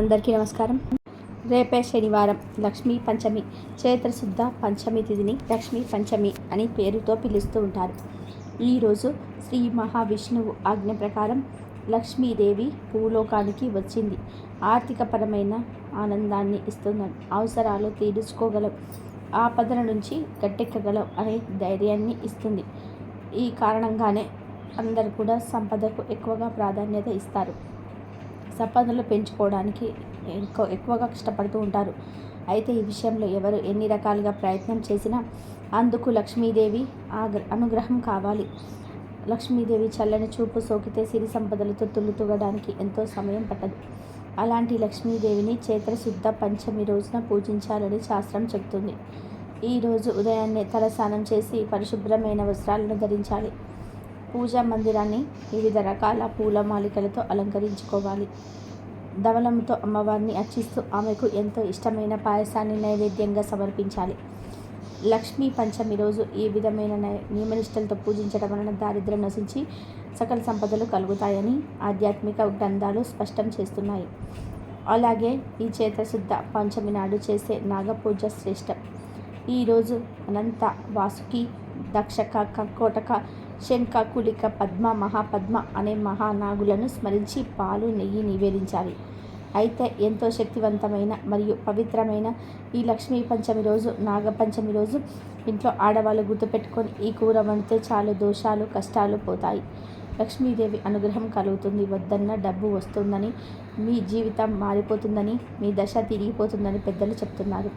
అందరికీ నమస్కారం. రేపే శనివారం లక్ష్మీ పంచమి చైత్రశుద్ధ పంచమి తిథిని లక్ష్మీ పంచమి అని పేరుతో పిలుస్తూ ఉంటారు. ఈరోజు శ్రీ మహావిష్ణువు ఆజ్ఞ ప్రకారం లక్ష్మీదేవి భూలోకానికి వచ్చింది. ఆర్థికపరమైన ఆనందాన్ని ఇస్తుందని అవసరాలు తీర్చుకోగలం ఆపదల నుంచి గట్టెక్కగలం అనే ధైర్యాన్ని ఇస్తుంది. ఈ కారణంగానే అందరు కూడా సంపదకు ఎక్కువగా ప్రాధాన్యత ఇస్తారు. సంపాదనలు పెంచుకోవడానికి ఎక్కువ ఎక్కువగా కష్టపడుతూ ఉంటారు. అయితే ఈ విషయంలో ఎవరు ఎన్ని రకాలుగా ప్రయత్నం చేసినా అందుకు లక్ష్మీదేవి ఆగ్ర అనుగ్రహం కావాలి. లక్ష్మీదేవి చల్లని చూపు సోకితే సిరి సంపదలతో తుల్లుతూగడానికి ఎంతో సమయం పట్టదు. అలాంటి లక్ష్మీదేవిని చైత్రశుద్ధ పంచమి రోజున పూజించాలని శాస్త్రం చెబుతుంది. ఈరోజు ఉదయాన్నే తలస్నానం చేసి పరిశుభ్రమైన వస్త్రాలను ధరించాలి. పూజా మందిరాన్ని వివిధ రకాల పూల మాలికలతో అలంకరించుకోవాలి. ధవలంతో అమ్మవారిని అర్చిస్తూ ఆమెకు ఎంతో ఇష్టమైన పాయసాన్ని నైవేద్యంగా సమర్పించాలి. లక్ష్మీ పంచమి రోజు ఈ విధమైన నియమనిష్టలతో పూజించడం వలన దారిద్ర్యం నశించి సకల సంపదలు కలుగుతాయని ఆధ్యాత్మిక గ్రంథాలు స్పష్టం చేస్తున్నాయి. అలాగే ఈ చేతశుద్ధ పంచమి నాడు చేసే నాగపూజ శ్రేష్టం. ఈరోజు అనంత వాసుకి దక్షక కకోటక శంఖ కులిక పద్మ మహాపద్మ అనే మహానాగులను స్మరించి పాలు నెయ్యి నివేదించాలి. అయితే ఎంతో శక్తివంతమైన మరియు పవిత్రమైన ఈ లక్ష్మీ పంచమి రోజు నాగపంచమి రోజు ఇంట్లో ఆడవాళ్ళు గుర్తుపెట్టుకొని ఈ కూర వండితే చాలు దోషాలు కష్టాలు పోతాయి. లక్ష్మీదేవి అనుగ్రహం కలుగుతుంది. వద్దన్న డబ్బు వస్తుందని మీ జీవితం మారిపోతుందని మీ దశ తిరిగిపోతుందని పెద్దలు చెప్తున్నారు.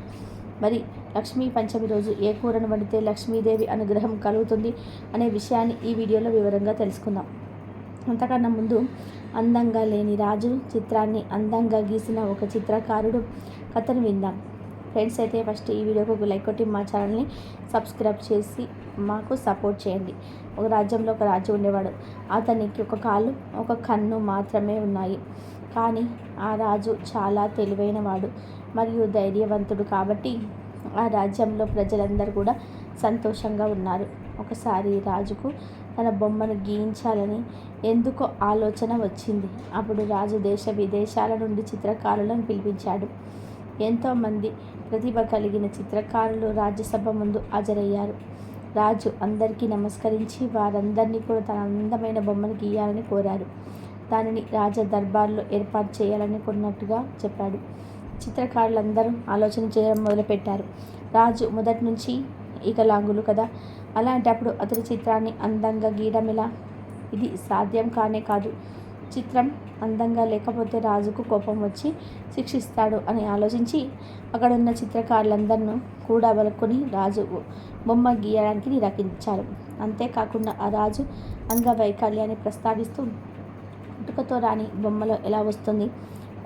మరి లక్ష్మీ పంచమి రోజు ఏ కూరను వండితే లక్ష్మీదేవి అనుగ్రహం కలుగుతుంది అనే విషయాన్ని ఈ వీడియోలో వివరంగా తెలుసుకుందాం. అంతకన్నా ముందు అందంగా లేని రాజు చిత్రాన్ని అందంగా గీసిన ఒక చిత్రకారుడు కథను విందాం. ఫ్రెండ్స్ అయితే ఫస్ట్ ఈ వీడియోకి ఒక లైక్ కొట్టి మా ఛానల్ని సబ్స్క్రైబ్ చేసి మాకు సపోర్ట్ చేయండి. ఒక రాజ్యంలో ఒక రాజు ఉండేవాడు. అతనికి ఒక కాలు ఒక కన్ను మాత్రమే ఉన్నాయి. కానీ ఆ రాజు చాలా తెలివైన వాడు మరియు ధైర్యవంతుడు కాబట్టి ఆ రాజ్యంలో ప్రజలందరూ కూడా సంతోషంగా ఉన్నారు. ఒకసారి రాజుకు తన బొమ్మను గీయించాలని ఎందుకో ఆలోచన వచ్చింది. అప్పుడు రాజు దేశ విదేశాల నుండి చిత్రకారులను పిలిపించాడు. ఎంతోమంది ప్రతిభ కలిగిన చిత్రకారులు రాజ్యసభ ముందు హాజరయ్యారు. రాజు అందరికీ నమస్కరించి వారందరినీ కూడా తన అందమైన బొమ్మను గీయాలని కోరారు. దానిని రాజ దర్బార్లో ఏర్పాటు చేయాలని కొన్నట్టుగా చెప్పాడు. చిత్రకారులందరూ ఆలోచన చేయడం మొదలుపెట్టారు. రాజు మొదటి నుంచి ఈకలాంగులు కదా. అలాంటప్పుడు అతని చిత్రాన్ని అందంగా గీయడం ఎలా? ఇది సాధ్యం కానే కాదు. చిత్రం అందంగా లేకపోతే రాజుకు కోపం వచ్చి శిక్షిస్తాడు అని ఆలోచించి అక్కడున్న చిత్రకారులందరినూ కూడా వలుకొని రాజు బొమ్మ గీయడానికి నిరాకరించారు. అంతేకాకుండా ఆ రాజు అంగవైకల్యాన్ని ప్రస్తావిస్తూ పుట్టుకతో రాని బొమ్మలో ఎలా వస్తుంది?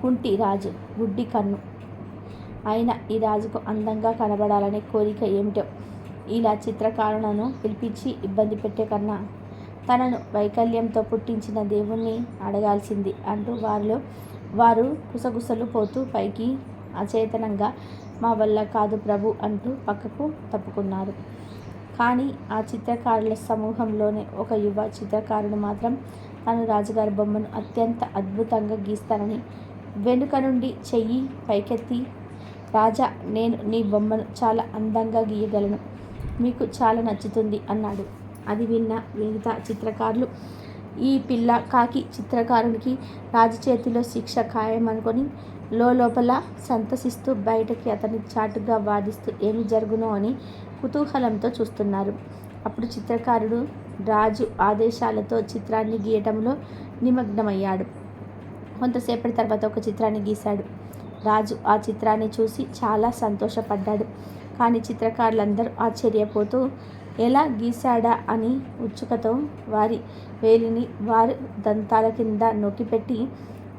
కుంటి రాజు గుడ్డి కన్ను. అయినా ఈ రాజుకు అందంగా కనబడాలనే కోరిక ఏమిటో? ఇలా చిత్రకారులను పిలిపించి ఇబ్బంది పెట్టే కన్నా తనను వైకల్యంతో పుట్టించిన దేవుణ్ణి అడగాల్సింది అంటూ వారిలో వారు గుసగుసలు పోతూ పైకి అచేతనంగా మా వల్ల కాదు ప్రభు అంటూ పక్కకు తప్పుకున్నారు. కానీ ఆ చిత్రకారుల సమూహంలోనే ఒక యువ చిత్రకారుడు మాత్రం తను రాజుగారి బొమ్మను అత్యంత అద్భుతంగా గీస్తానని వెనుక నుండి చెయ్యి పైకెత్తి రాజా నేను నీ బొమ్మను చాలా అందంగా గీయగలను. మీకు చాలా నచ్చుతుంది అన్నాడు. అది విన్న మిగతా చిత్రకారులు ఈ పిల్ల కాకి చిత్రకారునికి రాజు చేతిలో శిక్ష ఖాయమనుకొని లోపల సంతసిస్తూ బయటకి అతని చాటుగా వాదిస్తూ ఏమి జరుగునో అని కుతూహలంతో చూస్తున్నారు. అప్పుడు చిత్రకారుడు రాజు ఆదేశాలతో చిత్రాన్ని గీయటంలో నిమగ్నమయ్యాడు. కొంతసేపటి తర్వాత ఒక చిత్రాన్ని గీశాడు. రాజు ఆ చిత్రాన్ని చూసి చాలా సంతోషపడ్డాడు. కానీ చిత్రకారులందరూ ఆశ్చర్యపోతూ ఎలా గీశాడా అని ఉత్సుకతో వారి వేలిని వారి దంతాల కింద నొక్కిపెట్టి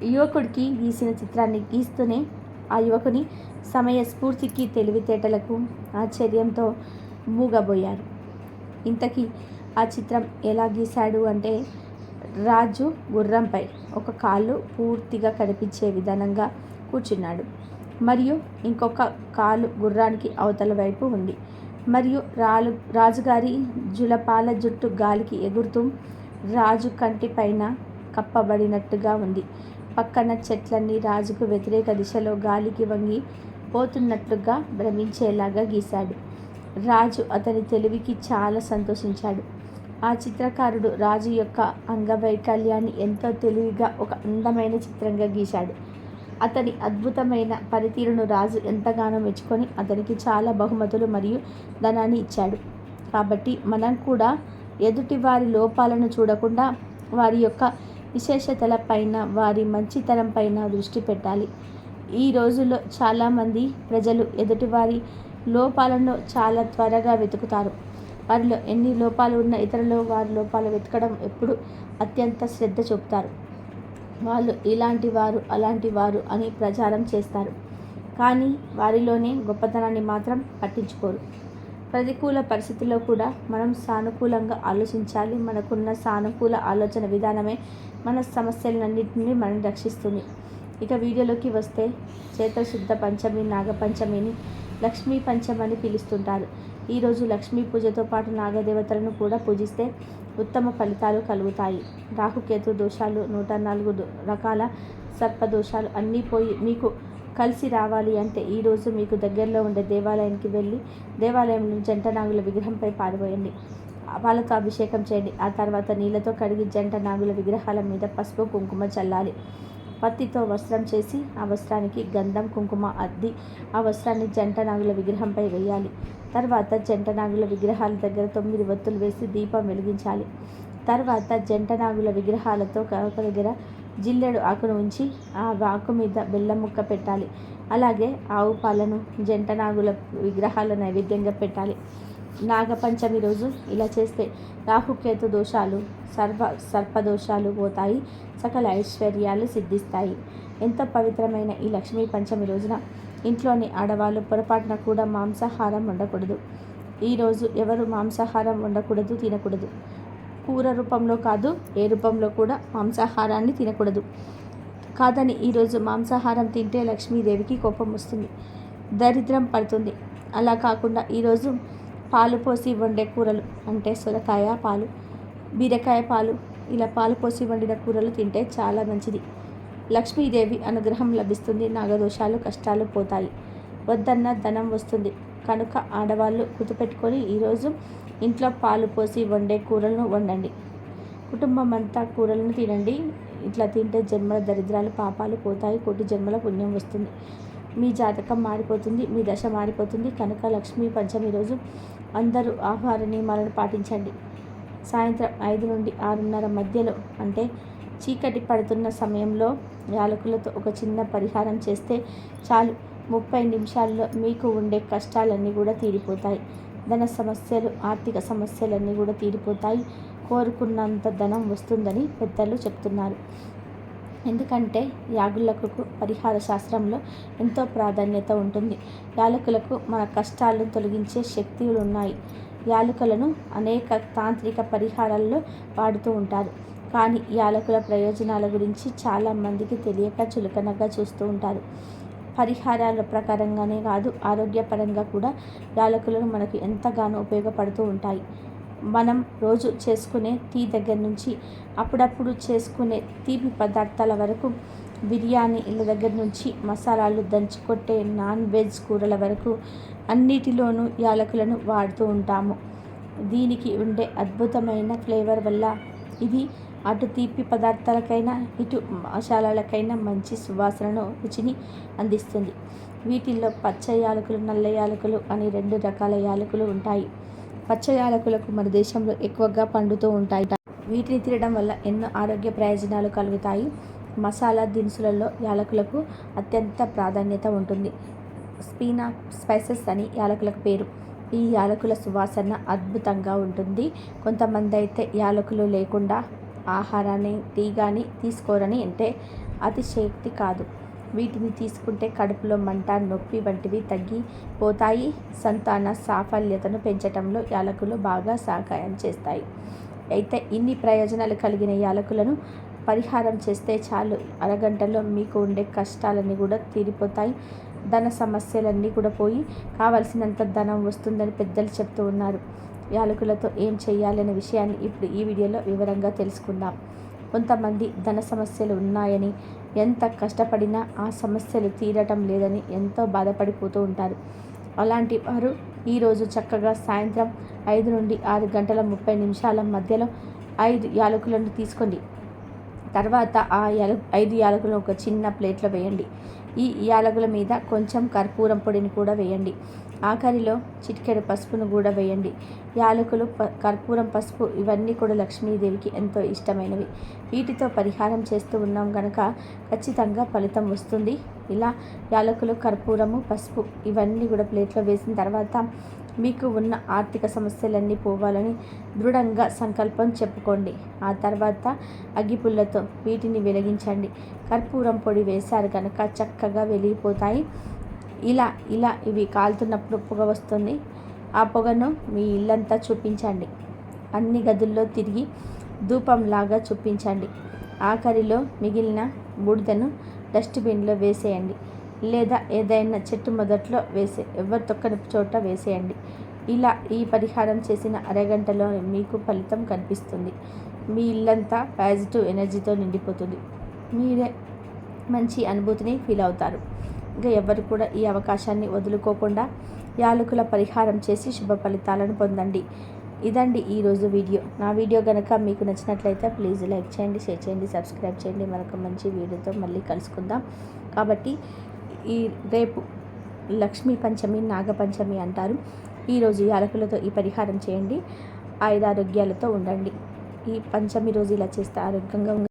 యువకుడికి గీసిన చిత్రాన్ని గీస్తూనే ఆ యువకుని సమయస్ఫూర్తికి తెలివితేటలకు ఆశ్చర్యంతో మూగబోయారు. ఇంతకీ ఆ చిత్రం ఎలా గీశాడు అంటే రాజు గుర్రంపై ఒక కాళ్ళు పూర్తిగా కనిపించే విధానంగా కూర్చున్నాడు. మరియు ఇంకొక కాలు గుర్రానికి అవతల వైపు ఉంది. మరియు రాలు రాజుగారి జులపాల జుట్టు గాలికి ఎగురుతూ రాజు కంటి పైన కప్పబడినట్టుగా ఉంది. పక్కన చెట్లన్నీ రాజుకు వ్యతిరేక దిశలో గాలికి వంగి పోతున్నట్లుగా భ్రమించేలాగా గీశాడు. రాజు అతని తెలివికి చాలా సంతోషించాడు. ఆ చిత్రకారుడు రాజు యొక్క అంగవైకల్యాన్ని ఎంతో తెలివిగా ఒక అందమైన చిత్రంగా గీశాడు. అతని అద్భుతమైన పనితీరును రాజు ఎంతగానో మెచ్చుకొని అతనికి చాలా బహుమతులు మరియు ధనాన్ని ఇచ్చాడు. కాబట్టి మనం కూడా ఎదుటి వారి లోపాలను చూడకుండా వారి యొక్క విశేషతల పైన వారి మంచితనం పైన దృష్టి పెట్టాలి. ఈ రోజుల్లో చాలామంది ప్రజలు ఎదుటివారి లోపాలను చాలా త్వరగా వెతుకుతారు. వారిలో ఎన్ని లోపాలు ఉన్న ఇతరులు వారి లోపాలు వెతకడం ఎప్పుడు అత్యంత శ్రద్ధ చూపుతారు. వాళ్ళు ఇలాంటి వారు అలాంటి వారు అని ప్రచారం చేస్తారు. కానీ వారిలోనే గొప్పతనాన్ని మాత్రం పట్టించుకోరు. ప్రతికూల పరిస్థితుల్లో కూడా మనం సానుకూలంగా ఆలోచించాలి. మనకున్న సానుకూల ఆలోచన విధానమే మన సమస్యలన్నింటినీ మనం రక్షిస్తుంది. ఇక వీడియోలోకి వస్తే చేతశుద్ధ పంచమి నాగపంచమిని లక్ష్మీ పంచమని పిలుస్తుంటారు. ఈరోజు లక్ష్మీ పూజతో పాటు నాగదేవతలను కూడా పూజిస్తే ఉత్తమ ఫలితాలు కలుగుతాయి. రాహుకేతు దోషాలు నూట నాలుగు రకాల సర్పదోషాలు అన్నీ పోయి మీకు కలిసి రావాలి అంటే ఈరోజు మీకు దగ్గరలో ఉండే దేవాలయానికి వెళ్ళి దేవాలయంలో జంట నాగుల విగ్రహంపై పారిపోయండి. వాళ్ళతో అభిషేకం చేయండి. ఆ తర్వాత నీళ్ళతో కడిగి జంట నాగుల విగ్రహాల మీద పసుపు కుంకుమ చల్లాలి. పత్తితో వస్త్రం చేసి ఆ వస్త్రానికి గంధం కుంకుమ అద్ది ఆ వస్త్రాన్ని జంట నాగుల విగ్రహంపై వేయాలి. తర్వాత జంట నాగుల విగ్రహాల దగ్గర తొమ్మిది ఒత్తులు వేసి దీపం వెలిగించాలి. తర్వాత జంట నాగుల విగ్రహాలతో ఒక దగ్గర జిల్లెడు ఆకును ఉంచి ఆ ఆకు మీద బెల్లం ముక్క పెట్టాలి. అలాగే ఆవు పాలను జంట నాగుల విగ్రహాల నైవేద్యంగా పెట్టాలి. నాగపంచమి రోజు ఇలా చేస్తే రాహుకేతు దోషాలు సర్వ సర్పదోషాలు పోతాయి సకల ఐశ్వర్యాలు సిద్ధిస్తాయి. ఎంతో పవిత్రమైన ఈ లక్ష్మీ పంచమి రోజున ఇంట్లోని ఆడవాళ్ళు పొరపాటున కూడా మాంసాహారం ఉండకూడదు ఈరోజు ఎవరు మాంసాహారం వండకూడదు తినకూడదు. కూర రూపంలో కాదు ఏ రూపంలో కూడా మాంసాహారాన్ని తినకూడదు. కాదని ఈరోజు మాంసాహారం తింటే లక్ష్మీదేవికి కోపం వస్తుంది దరిద్రం పడుతుంది. అలా కాకుండా ఈరోజు పాలు పోసి వండే కూరలు అంటే సొరకాయ పాలు బీరకాయ పాలు ఇలా పాలు పోసి వండిన కూరలు తింటే చాలా మంచిది. లక్ష్మీదేవి అనుగ్రహం లభిస్తుంది నాగదోషాలు కష్టాలు పోతాయి. వద్దన్న ధనం వస్తుంది. కనుక ఆడవాళ్ళు గుర్తుపెట్టుకొని ఈరోజు ఇంట్లో పాలు పోసి వండే కూరలను వండండి. కుటుంబం అంతా కూరలను తినండి. ఇట్లా తింటే జన్మల దరిద్రాలు పాపాలు పోతాయి కోటి జన్మల పుణ్యం వస్తుంది. మీ జాతకం మారిపోతుంది మీ దశ మారిపోతుంది. కనుక లక్ష్మీ పంచమి రోజు అందరూ ఆహార నియమాలను పాటించండి. సాయంత్రం ఐదు నుండి ఆరున్నర మధ్యలో అంటే చీకటి పడుతున్న సమయంలో యాలకులతో ఒక చిన్న పరిహారం చేస్తే చాలు. ముప్పై నిమిషాల్లో మీకు ఉండే కష్టాలన్నీ కూడా తీరిపోతాయి. ధన సమస్యలు ఆర్థిక సమస్యలన్నీ కూడా తీరిపోతాయి. కోరుకున్నంత ధనం వస్తుందని పెద్దలు చెప్తున్నారు. ఎందుకంటే యాగులకు పరిహార శాస్త్రంలో ఎంతో ప్రాధాన్యత ఉంటుంది. యాలకులకు మన కష్టాలను తొలగించే శక్తులు ఉన్నాయి యాలకులను అనేక తాంత్రిక పరిహారాల్లో వాడుతూ ఉంటారు. కానీ యాలకుల ప్రయోజనాల గురించి చాలామందికి తెలియక చులకనగా చూస్తూ ఉంటారు. పరిహారాల ప్రకారంగానే కాదు ఆరోగ్యపరంగా కూడా యాలకులను మనకు ఎంతగానో ఉపయోగపడుతూ ఉంటాయి. మనం రోజు చేసుకునే టీ దగ్గర నుంచి అప్పుడప్పుడు చేసుకునే తీపి పదార్థాల వరకు బిర్యానీల దగ్గర నుంచి మసాలాలు దంచుకొట్టే నాన్ వెజ్ కూరల వరకు అన్నిటిలోనూ యాలకులను వాడుతూ ఉంటాము. దీనికి ఉండే అద్భుతమైన ఫ్లేవర్ వల్ల ఇది అటు తీపి పదార్థాలకైనా ఇటు మసాలాలకైనా మంచి సువాసనను రుచిని అందిస్తుంది. వీటిల్లో పచ్చ యాలకులు నల్ల యాలకులు అని రెండు రకాల యాలకులు ఉంటాయి. పచ్చ యాలకులకు మన దేశంలో ఎక్కువగా పండుతూ ఉంటాయి. వీటిని తినడం వల్ల ఎన్నో ఆరోగ్య ప్రయోజనాలు కలుగుతాయి. మసాలా దినుసులలో యాలకులకు అత్యంత ప్రాధాన్యత ఉంటుంది. స్పీనా స్పైసెస్ అని యాలకులకు పేరు. ఈ యాలకుల సువాసన అద్భుతంగా ఉంటుంది. కొంతమంది అయితే యాలకులు లేకుండా ఆహారాన్ని టీ కానీ తీసుకోరని అంటే అతిశక్తి కాదు. వీటిని తీసుకుంటే కడుపులో మంట నొప్పి వంటివి తగ్గిపోతాయి. సంతాన సాఫల్యతను పెంచడంలో యాలకులు బాగా సహాయం చేస్తాయి. అయితే ఇన్ని ప్రయోజనాలు కలిగిన యాలకులను పరిహారం చేస్తే చాలు. అరగంటలో మీకు ఉండే కష్టాలన్నీ కూడా తీరిపోతాయి. ధన సమస్యలన్నీ కూడా పోయి కావలసినంత ధనం వస్తుందని పెద్దలు చెప్తూ ఉన్నారు. యాలకులతో ఏం చేయాలనే విషయాన్ని ఇప్పుడు ఈ వీడియోలో వివరంగా తెలుసుకుందాం. కొంతమంది ధన సమస్యలు ఉన్నాయని ఎంత కష్టపడినా ఆ సమస్యలు తీరటం లేదని ఎంతో బాధపడిపోతూ ఉంటారు. అలాంటి వారు ఈరోజు చక్కగా సాయంత్రం ఐదు నుండి ఆరు గంటల ముప్పై నిమిషాల మధ్యలో ఐదు యాలకులను తీసుకోండి. తర్వాత ఆ యాల ఐదు యాలకులను ఒక చిన్న ప్లేట్లో వేయండి. ఈ యాలకుల మీద కొంచెం కర్పూరం పొడిని కూడా వేయండి. ఆఖరిలో చిటికెడు పసుపును కూడా వేయండి. యాలకులు ప కర్పూరం పసుపు ఇవన్నీ కూడా లక్ష్మీదేవికి ఎంతో ఇష్టమైనవి. వీటితో పరిహారం చేస్తూ ఉన్నాం కనుక ఖచ్చితంగా ఫలితం వస్తుంది. ఇలా యాలకులు కర్పూరము పసుపు ఇవన్నీ కూడా ప్లేట్లో వేసిన తర్వాత మీకు ఉన్న ఆర్థిక సమస్యలన్నీ పోవాలని దృఢంగా సంకల్పం చెప్పుకోండి. ఆ తర్వాత అగ్గిపుల్లతో వీటిని వెలిగించండి. కర్పూరం పొడి వేశారు కనుక చక్కగా వెలిగిపోతాయి. ఇలా ఇలా ఇవి కాలుతున్నప్పుడు పొగ వస్తుంది. ఆ పొగను మీ ఇల్లంతా చూపించండి. అన్ని గదుల్లో తిరిగి ధూపంలాగా చూపించండి. ఆఖరిలో మిగిలిన బూడిదను డస్ట్బిన్లో వేసేయండి. లేదా ఏదైనా చెట్టు మొదట్లో వేసే ఎవరు తొక్కని చోట వేసేయండి. ఇలా ఈ పరిహారం చేసిన అరగంటలో మీకు ఫలితం కనిపిస్తుంది. మీ ఇల్లంతా పాజిటివ్ ఎనర్జీతో నిండిపోతుంది. మీరే మంచి అనుభూతిని ఫీల్ అవుతారు. ఇంకా ఎవరు కూడా ఈ అవకాశాన్ని వదులుకోకుండా యాలకుల పరిహారం చేసి శుభ ఫలితాలను పొందండి. ఇదండి ఈరోజు వీడియో. నా వీడియో కనుక మీకు నచ్చినట్లయితే ప్లీజ్ లైక్ చేయండి షేర్ చేయండి సబ్స్క్రైబ్ చేయండి. మరొక మంచి వీడియోతో మళ్ళీ కలుసుకుందాం. కాబట్టి ఈ రేపు లక్ష్మీ పంచమి నాగపంచమి అంటారు. ఈరోజు యాలకులతో ఈ పరిహారం చేయండి. ఆయుధారోగ్యాలతో ఉండండి. ఈ పంచమి రోజు ఇలా చేస్తే ఆరోగ్యంగా